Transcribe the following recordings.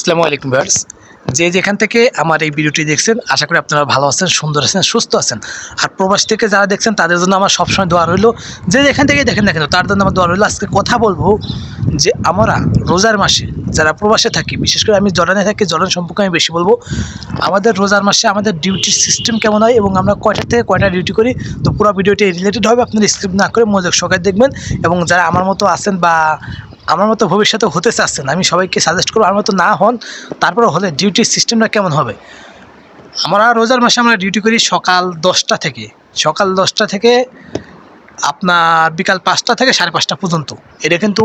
আসসালামু আলাইকুম ভার্স যে যেখান থেকে আমার এই ভিডিওটি দেখছেন, আশা করি আপনারা ভালো আছেন, সুন্দর আছেন, সুস্থ আছেন। আর প্রবাস থেকে যারা দেখছেন, তাদের জন্য আমার সবসময় দোয়া রইল। যে যেখান থেকে দেখেন না কেন, তার জন্য আমার দোয়া রইল। আজকে কথা বলব যে আমরা রোজার মাসে যারা প্রবাসে থাকি, বিশেষ করে আমি জর্ডানে থাকি, জর্ডান সম্পর্কে আমি বেশি বলব, আমাদের রোজার মাসে আমাদের ডিউটির সিস্টেম কেমন হয় এবং আমরা কয়টা থেকে কয়টা ডিউটি করি, তো পুরো ভিডিওটি রিলেটেড হবে, আপনারা স্ক্রিপ্ট না করে মনোযোগ সহকারে দেখবেন। এবং যারা আমার মতো আছেন বা আমার মতো ভবিষ্যতে হতে চাচ্ছেন, আমি সবাইকে সাজেস্ট করব আমার মতো না হন, তারপরে হলে ডিউটির সিস্টেমটা কেমন হবে? আমরা রোজার মাসে আমরা ডিউটি করি সকাল দশটা থেকে। সকাল দশটা থেকে আপনার বিকাল পাঁচটা থেকে সাড়ে পাঁচটা পর্যন্ত। এটা কিন্তু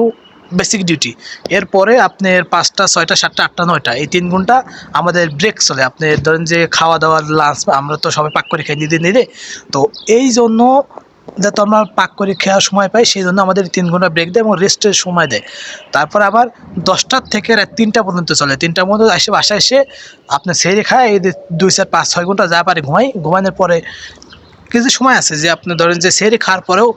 বেসিক ডিউটি এরপরে আপনার পাঁচটা, ছয়টা, সাতটা, আটটা, নয়টা, এই তিন ঘণ্টা আমাদের ব্রেক চলে। আপনি ধরেন যে খাওয়া দাওয়ার লাঞ্চ আমরা তো সবাই পাক করে খাই নিজে নিজে তো এই জন্য যাতে আমরা পাক করে খাওয়ার সময় পাই, সেই জন্য আমাদের তিন ঘণ্টা ব্রেক দেয় এবং রেস্টের সময় দেয়। তারপর আবার দশটার থেকে রাত তিনটা পর্যন্ত চলে। তিনটা পর্যন্ত এসে বাসায় এসে আপনি সেরে খায়, এই দুই চার পাঁচ ছয় ঘণ্টা যা পারে ঘুমাই, ঘুমানোর পরে কিছু সময় আছে যে আপনি ধরেন যে সেরি খাওয়ার পরেও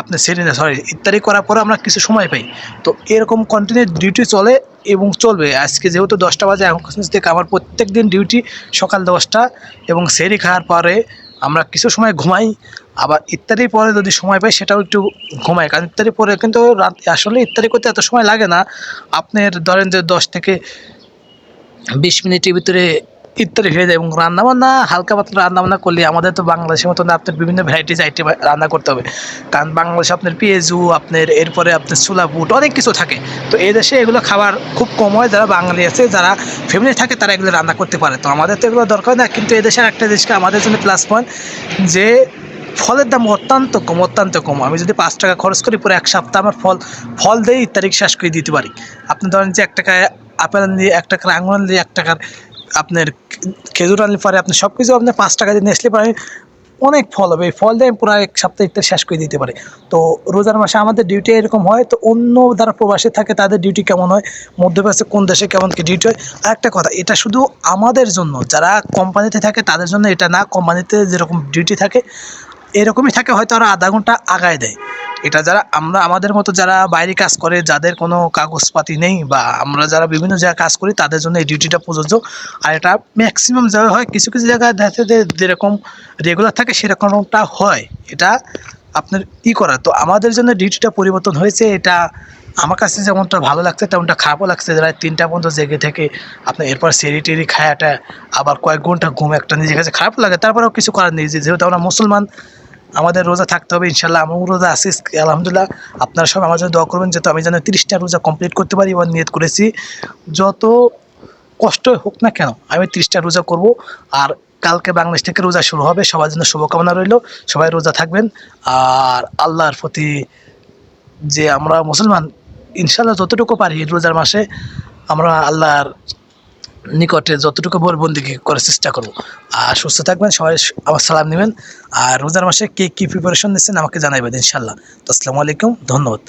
আপনি সেরি না সরি ইত্যাদি করার পরে আমরা কিছু সময় পাই। তো এরকম কন্টিনিউ ডিউটি চলে এবং চলবে। আজকে যেহেতু দশটা বাজে, এখন থেকে আমার প্রত্যেক দিন ডিউটি সকাল দশটা এবং সেরি খাওয়ার পরে আমরা কিছু সময় ঘুমাই, আবার ইত্যাদির পরে যদি সময় পাই সেটাও একটু ঘুমাই। কারণ ইত্যাদি পরে কিন্তু রাত আসলে ইত্যাদি করতে এত সময় লাগে না। আপনার ধরেন যে দশ থেকে বিশ মিনিটের ভিতরে ইত্যাদি হয়ে যায় এবং রান্নাবান্না হালকা পাতলা রান্নাবান্না করলে আমাদের তো বাংলাদেশের মতন আপনার বিভিন্ন ভ্যারাইটিস আইটেম রান্না করতে হবে। কারণ বাংলাদেশে আপনার পেঁয়াজু, আপনার এরপরে আপনার ছোলা বুট, অনেক কিছু থাকে। তো এই দেশে এগুলো খাবার খুব কম হয়, যারা বাঙালি আছে, যারা ফ্যামিলি থাকে, তারা এগুলো রান্না করতে পারে। তো আমাদের তো এগুলো দরকার না, কিন্তু এদেশের একটা দেশকে আমাদের জন্য প্লাস পয়েন্ট যে ফলের দাম অত্যন্ত কম অত্যন্ত কম। আমি যদি পাঁচ টাকা খরচ করি, পুরো এক সপ্তাহ আমার ফল ফল দিয়ে তারিখ শেষ করে দিতে পারি। আপনি ধরেন যে এক টাকায় আপেল দিয়ে এক টাকার আঙুল দিয়ে এক টাকার আপনার খেজুর আনলে পরে আপনি সব কিছু আপনার পাঁচ টাকা দিয়ে নেসলে পরে অনেক ফল হবে। এই ফল দিয়ে পুরো এক সপ্তাহ শেষ করে দিতে পারে। তো রোজার মাসে আমাদের ডিউটি এরকম হয়, তো অন্য যারা প্রবাসে থাকে তাদের ডিউটি কেমন হয়? মধ্যপ্রাচ্যে কোন দেশে কেমন কি ডিউটি হয়? আর একটা কথা, এটা শুধু আমাদের জন্য, যারা কোম্পানিতে থাকে তাদের জন্য এটা না। কোম্পানিতে যেরকম ডিউটি থাকে, এরকমই থাকে, হয়তো ওরা আধা ঘণ্টা আগায় দেয়। এটা যারা, আমরা আমাদের মতো যারা বাইরে কাজ করে, যাদের কোনো কাগজপাতি নেই বা আমরা যারা বিভিন্ন জায়গায় কাজ করি, তাদের জন্য এই ডিউটিটা প্রযোজ্য। আর এটা ম্যাক্সিমাম জায়গায় হয়, কিছু কিছু জায়গায় দেখা যায় যেরকম রেগুলার থাকে, সেরকমটা হয়। এটা আপনার ই করা। তো আমাদের জন্য ডিউটিটা পরিবর্তন হয়েছে, এটা আমার কাছে যেমনটা ভালো লাগছে, তেমনটা খারাপও লাগছে। যারা তিনটা পর্যন্ত জেগে থেকে আপনার এরপর সেরি টেরি খায়াটা, আবার কয়েক ঘণ্টা ঘুম একটা নিজের কাছে খারাপ লাগে, তারপরেও কিছু করার নেই। যেহেতু আমরা মুসলমান আমাদের রোজা থাকতে হবে ইনশাল্লাহ আমার রোজা আছি, আলহামদুলিল্লাহ। আপনারা সব আমার জন্য দোয়া করবেন যেহেতু আমি যেন তিরিশটা রোজা কমপ্লিট করতে পারি এবং নিয়ত করেছি। যত কষ্ট হোক না কেন, আমি তিরিশটা রোজা করব। আর কালকে বাংলাদেশ থেকে রোজা শুরু হবে, সবার জন্য শুভকামনা রইল। সবাই রোজা থাকবেন। আর আল্লাহর প্রতি যে আমরা মুসলমান ইনশাল্লাহ যতটুকু পারি রোজার মাসে, আমরা আল্লাহর নিকটে যতটুকু বন্দিকে করার চেষ্টা করব। আর সুস্থ থাকবেন, সবাই আমার সালাম নেবেন। আর রোজার মাসে কে কী প্রিপারেশন নিচ্ছেন আমাকে জানাবেন ইনশাল্লাহ তো আসসালামু আলাইকুম, ধন্যবাদ।